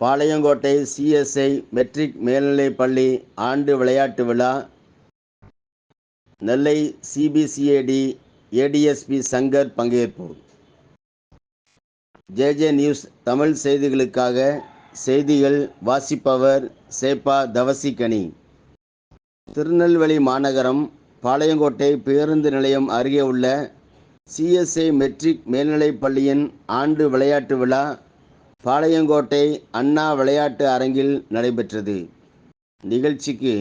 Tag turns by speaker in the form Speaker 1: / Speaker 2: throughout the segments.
Speaker 1: Palayamkottai CSI matric மேல்நிலைப் பள்ளி ஆண்டு விளையாட்டு விழா நெல்லை சிபிசிஐடி ஏடிஎஸ்பி சங்கர் பங்கேற்பு. ஜேஜே நியூஸ் தமிழ் செய்திகளுக்காக செய்திகள் வாசிப்பவர் சேப்பா தவசிக்கனி திருநெல்வேலி மாநகரம் பாளையங்கோட்டை பேருந்து நிலையம் அருகே உள்ள சிஎஸ்ஐ மெட்ரிக் மேல்நிலைப் பள்ளியின் ஆண்டு விளையாட்டு விழா பாளையங்கோட்டை அண்ணா விளையாட்டு அரங்கில் நடைபெற்றது. நிகழ்ச்சிக்கு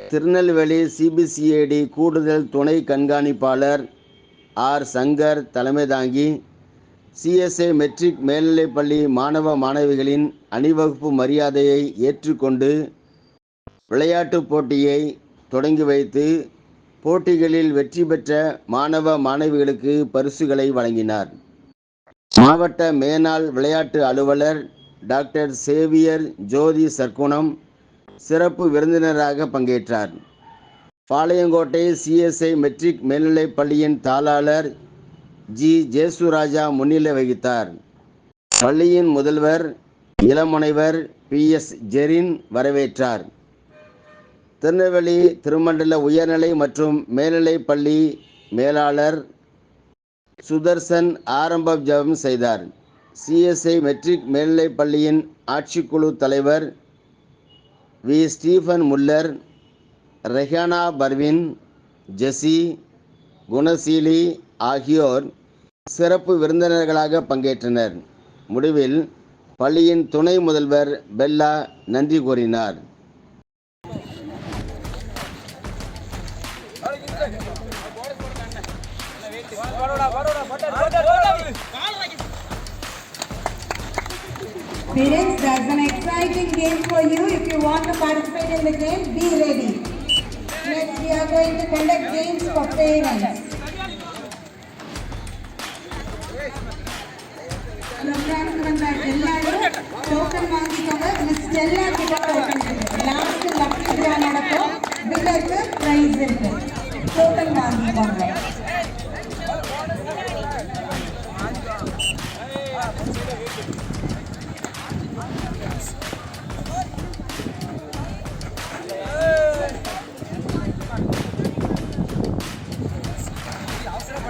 Speaker 1: திருநெல்வேலி சிபிசிஐடி கூடுதல் துணை கண்காணிப்பாளர் ஆர் சங்கர் தலைமை தாங்கி சிஎஸ்ஐ மெட்ரிக் மேல்நிலைப்பள்ளி மாணவ மாணவிகளின் அணிவகுப்பு மரியாதையை ஏற்றுக்கொண்டு விளையாட்டுப் போட்டியை தொடங்கி வைத்து போட்டிகளில் வெற்றி பெற்ற மாணவ மாணவிகளுக்கு பரிசுகளை வழங்கினார். மாவட்ட மேனாள் விளையாட்டு அலுவலர் டாக்டர் சேவியர் ஜோதி சர்க்குணம் சிறப்பு விருந்தினராக பங்கேற்றார். பாளையங்கோட்டை சிஎஸ்ஐ மெட்ரிக் மேல்நிலைப் பள்ளியின் தாளாளர் ஜி ஜேசுராஜா முன்னிலை வகித்தார். பள்ளியின் முதல்வர் இளமுனைவர் பி எஸ் ஜெரின் வரவேற்றார். திருநெல்வேலி திருமண்டல உயர்நிலை மற்றும் மேல்நிலைப் பள்ளி மேலாளர் சுதர்சன் ஆரம்ப ஜபம் செய்தார். சிஎஸ்ஐ மெட்ரிக் மேல்நிலைப் பள்ளியின் ஆட்சிக்குழு தலைவர் V. Stephen Muller Rehana Parveen Jessy Gunaseeli ஆகியோர் சிறப்பு விருந்தினர்களாக பங்கேற்றனர். முடிவில் பள்ளியின் துணை முதல்வர் பெல்லா நன்றி கூறினார்.
Speaker 2: Parents, that's an exciting game for you. If you want to participate in the game, be ready. Next, we are going to conduct games for parents. ப்ரோக்ராமுக்கு வந்த எல்லாரும் டோக்கன் வாங்கிக்கோங்க மிஸ் ஸ்டெல்லா கிட்ட டோக்கன் இருக்கு last lucky draw நடக்கும் வின்னருக்கு price இருக்கு token வாங்கிக்கோங்க